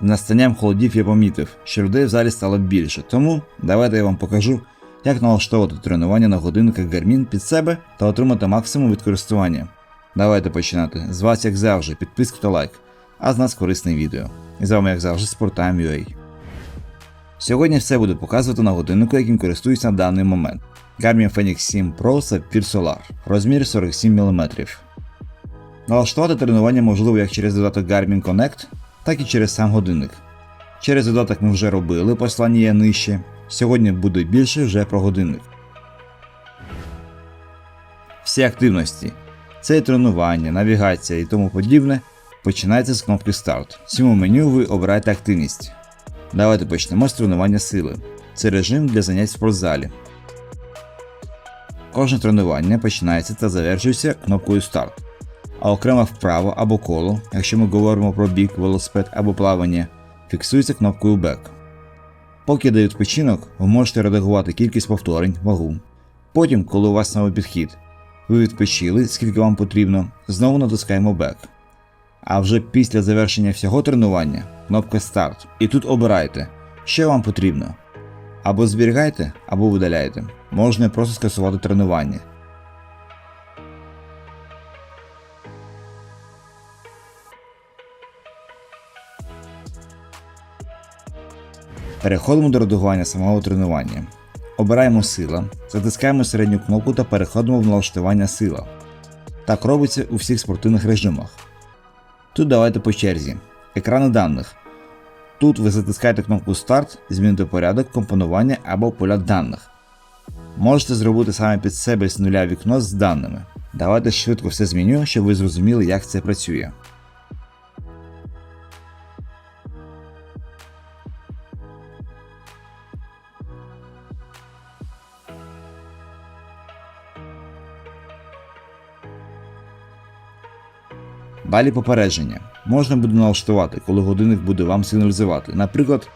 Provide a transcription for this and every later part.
Настанням холодів я помітив, що людей в залі стало більше, тому давайте я вам покажу, як налаштовувати тренування на годинниках Garmin під себе та отримати максимум від користування. Давайте починати. З вас, як завжди, підписки та лайк, а з нас корисне відео. І з вами, як завжди, Sportime.ua. Сьогодні все буду показувати на годиннику, яким користуюсь на даний момент. Garmin Fenix 7 Pro Sapphire Solar, розмір 47 мм. Налаштувати тренування можливо як через додаток Garmin Connect, так і через сам годинник. Через додаток ми вже робили, послання нижче. Сьогодні буде більше вже про годинник. Всі активності. Це і тренування, навігація і тому подібне починається з кнопки Старт. В цьому меню ви обираєте активність. Давайте почнемо з тренування сили. Це режим для занять в спортзалі. Кожне тренування починається та завершується кнопкою Старт. А окрема вправа або коло, якщо ми говоримо про біг, велосипед або плавання, фіксується кнопкою Back. Поки дає відпочинок, ви можете редагувати кількість повторень, вагу. Потім, коли у вас новий підхід, ви відпочили, скільки вам потрібно, знову натискаємо Back. А вже після завершення всього тренування кнопка Старт. І тут обирайте, що вам потрібно. Або зберігайте, або видаляйте. Можна просто скасувати тренування. Переходимо до редагування самого тренування. Обираємо сила, затискаємо середню кнопку та переходимо в налаштування сила. Так робиться у всіх спортивних режимах. Тут давайте по черзі. Екрани даних. Тут ви затискаєте кнопку Старт, змінити порядок компонування або поля даних. Можете зробити саме під себе з нуля вікно з даними. Давайте швидко все зміню, щоб ви зрозуміли, як це працює. Далі попередження. Можна буде налаштувати, коли годинник буде вам сигналізувати. Наприклад,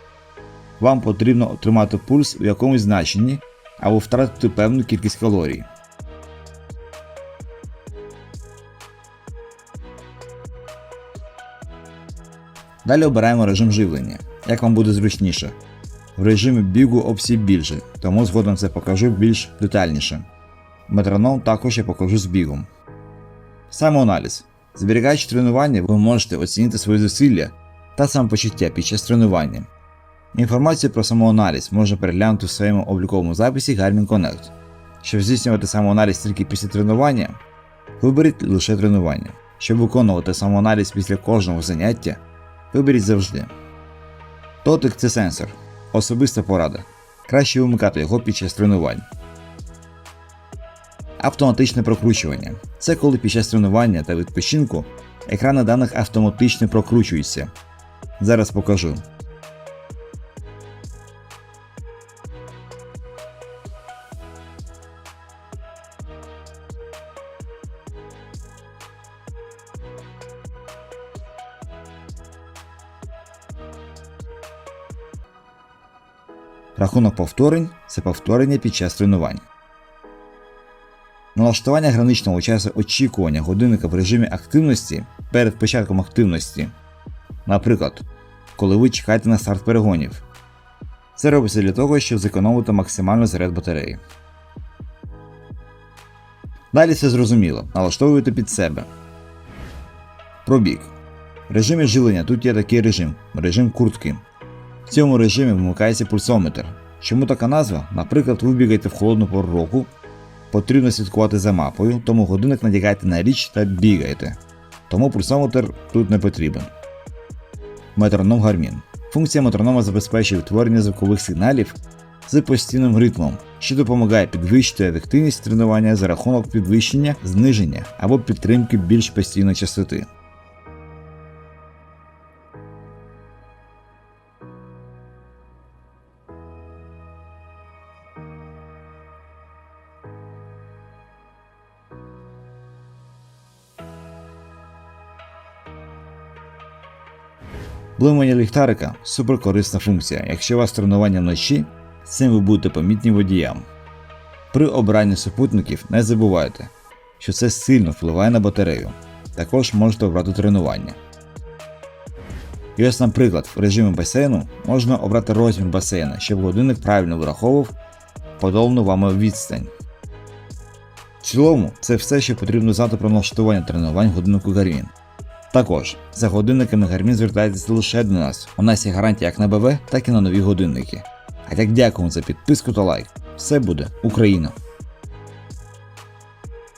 вам потрібно отримати пульс у якомусь значенні або втратити певну кількість калорій. Далі обираємо режим живлення, як вам буде зручніше. В режимі бігу опцій більше, тому згодом це покажу більш детальніше. Метроном також я покажу з бігом. Самоаналіз. Зберігаючи тренування, ви можете оцінити свої зусилля та самопочуття під час тренування. Інформацію про самоаналіз можна переглянути в своєму обліковому записі Garmin Connect. Щоб здійснювати самоаналіз тільки після тренування, виберіть лише тренування. Щоб виконувати самоаналіз після кожного заняття, виберіть завжди. Дотик це сенсор. Особиста порада. Краще вимикати його під час тренувань. Автоматичне прокручування це коли під час тренування та відпочинку екрани даних автоматично прокручуються. Зараз покажу. Рахунок повторень це повторення під час тренувань. Налаштування граничного часу очікування годинника в режимі активності перед початком активності. Наприклад, коли ви чекаєте на старт перегонів. Це робиться для того, щоб зекономити максимально заряд батареї. Далі все зрозуміло. Налаштовуєте під себе. Пробіг. В режимі живлення тут є такий режим режим куртки. В цьому режимі вмикається пульсометр. Чому така назва? Наприклад, ви бігаєте в холодну пору року, потрібно слідкувати за мапою, тому годинник надягайте на річ та бігайте. Тому пульсометр тут не потрібен. Метроном гармін. Функція метронома забезпечує утворення звукових сигналів з постійним ритмом, що допомагає підвищити ефективність тренування за рахунок підвищення, зниження або підтримки більш постійної частоти. Блимання ліхтарика суперкорисна функція. Якщо у вас тренування вночі, цим ви будете помітні водіям. При обранні супутників не забувайте, що це сильно впливає на батарею. Також можете обрати тренування. І ось, наприклад, в режимі басейну можна обрати розмір басейна, щоб годинник правильно враховував подолану вами відстань. В цілому, це все, що потрібно знати про налаштування тренувань годиннику Garmin. Також за годинниками Гармін звертається лише до нас. У нас є гарантія як на БВ, так і на нові годинники. А як дякуємо за підписку та лайк. Все буде Україна!